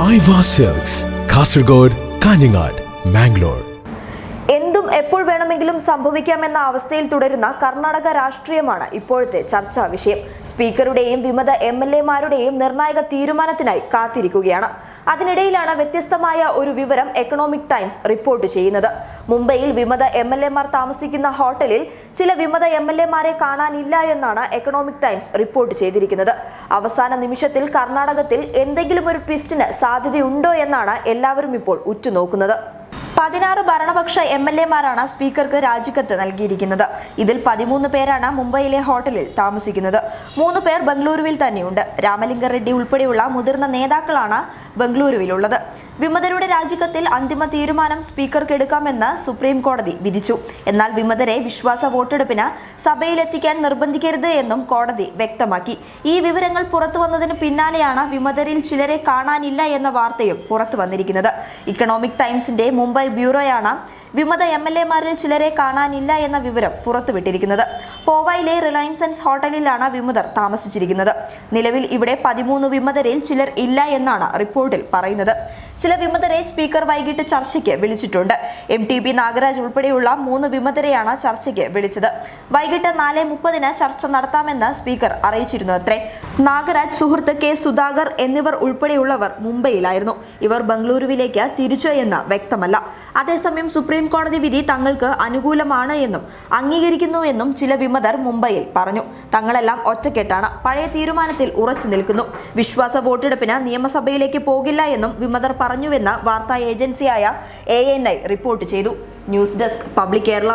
മൈവ സെൽസ് കാസർഗോഡ് കാഞ്ഞങ്ങാട് മാംഗ്ലൂർ. എപ്പോൾ വേണമെങ്കിലും സംഭവിക്കാമെന്ന അവസ്ഥയിൽ തുടരുന്ന കർണാടക രാഷ്ട്രീയമാണ് ഇപ്പോഴത്തെ ചർച്ചാ വിഷയം. സ്പീക്കറുടെയും വിമത എം എൽ എമാരുടെയും നിർണായക തീരുമാനത്തിനായി കാത്തിരിക്കുകയാണ്. അതിനിടയിലാണ് വ്യത്യസ്തമായ ഒരു വിവരം എക്കണോമിക് ടൈംസ് റിപ്പോർട്ട് ചെയ്യുന്നത്. മുംബൈയിൽ വിമത എം എൽ എമാർ താമസിക്കുന്ന ഹോട്ടലിൽ ചില വിമത എം എൽ എമാരെ കാണാനില്ല എന്നാണ് എക്കണോമിക് ടൈംസ് റിപ്പോർട്ട് ചെയ്തിരിക്കുന്നത്. അവസാന നിമിഷത്തിൽ കർണാടകത്തിൽ എന്തെങ്കിലും ഒരു ട്വിസ്റ്റിന് സാധ്യതയുണ്ടോ എന്നാണ് എല്ലാവരും ഇപ്പോൾ ഉറ്റുനോക്കുന്നത്. പതിനാറ് ഭരണപക്ഷ എം എൽ എമാരാണ് സ്പീക്കർക്ക് രാജിക്കത്ത് നൽകിയിരിക്കുന്നത്. ഇതിൽ പതിമൂന്ന് പേരാണ് മുംബൈയിലെ ഹോട്ടലിൽ താമസിക്കുന്നത്. മൂന്ന് പേർ ബംഗളൂരുവിൽ തന്നെയുണ്ട്. രാമലിംഗ റെഡ്ഡി ഉൾപ്പെടെയുള്ള മുതിർന്ന നേതാക്കളാണ് ബംഗളൂരുവിലുള്ളത്. വിമതരുടെ രാജിക്കത്തിൽ അന്തിമ തീരുമാനം സ്പീക്കർക്ക് എടുക്കാമെന്ന് സുപ്രീം കോടതി വിധിച്ചു. എന്നാൽ വിമതരെ വിശ്വാസ വോട്ടെടുപ്പിന് സഭയിലെത്തിക്കാൻ നിർബന്ധിക്കരുത് എന്നും കോടതി വ്യക്തമാക്കി. ഈ വിവരങ്ങൾ പുറത്തു വന്നതിന് പിന്നാലെയാണ് വിമതരിൽ ചിലരെ കാണാനില്ല എന്ന വാർത്തയും പുറത്തു വന്നിരിക്കുന്നത്. ഇക്കണോമിക് ടൈംസിന്റെ മുംബൈ ബ്യൂറോയാണ് വിമത എം എൽ എമാരിൽ ചിലരെ കാണാനില്ല എന്ന വിവരം പുറത്തുവിട്ടിരിക്കുന്നത്. പോവയിലെ ആൻഡ്സ് ഹോട്ടലിലാണ് വിമതർ താമസിച്ചിരിക്കുന്നത്. നിലവിൽ ഇവിടെ പതിമൂന്ന് വിമതരിൽ ചിലർ ഇല്ല എന്നാണ് റിപ്പോർട്ടിൽ പറയുന്നത്. ചില വിമതരെ സ്പീക്കർ വൈകിട്ട് ചർച്ചയ്ക്ക് വിളിച്ചിട്ടുണ്ട്. എം ടി പി നാഗരാജ് ഉൾപ്പെടെയുള്ള മൂന്ന് വിമതരെയാണ് ചർച്ചയ്ക്ക് വിളിച്ചത്. വൈകിട്ട് നാല് മുപ്പതിന് ചർച്ച നടത്താമെന്ന് സ്പീക്കർ അറിയിച്ചിരുന്നു അത്രേ. നാഗരാജ് സുഹൃത്ത് കെ സുധാകർ എന്നിവർ ഉൾപ്പെടെയുള്ളവർ മുംബൈയിലായിരുന്നു. ഇവർ ബംഗളൂരുവിലേക്ക് തിരിച്ചു എന്ന് വ്യക്തമല്ല. അതേസമയം സുപ്രീം കോടതി വിധി തങ്ങൾക്ക് അനുകൂലമാണ് എന്നും അംഗീകരിക്കുന്നു എന്നും ചില വിമതർ മുംബൈയിൽ പറഞ്ഞു. തങ്ങളെല്ലാം ഒറ്റക്കെട്ടാണ്. പഴയ തീരുമാനത്തിൽ ഉറച്ചു നിൽക്കുന്നു. വിശ്വാസ വോട്ടെടുപ്പിന് നിയമസഭയിലേക്ക് പോകില്ല എന്നും വിമതർ പറഞ്ഞുവെന്ന് വാർത്താ ഏജൻസിയായ എ റിപ്പോർട്ട് ചെയ്തു. News desk public Kerala.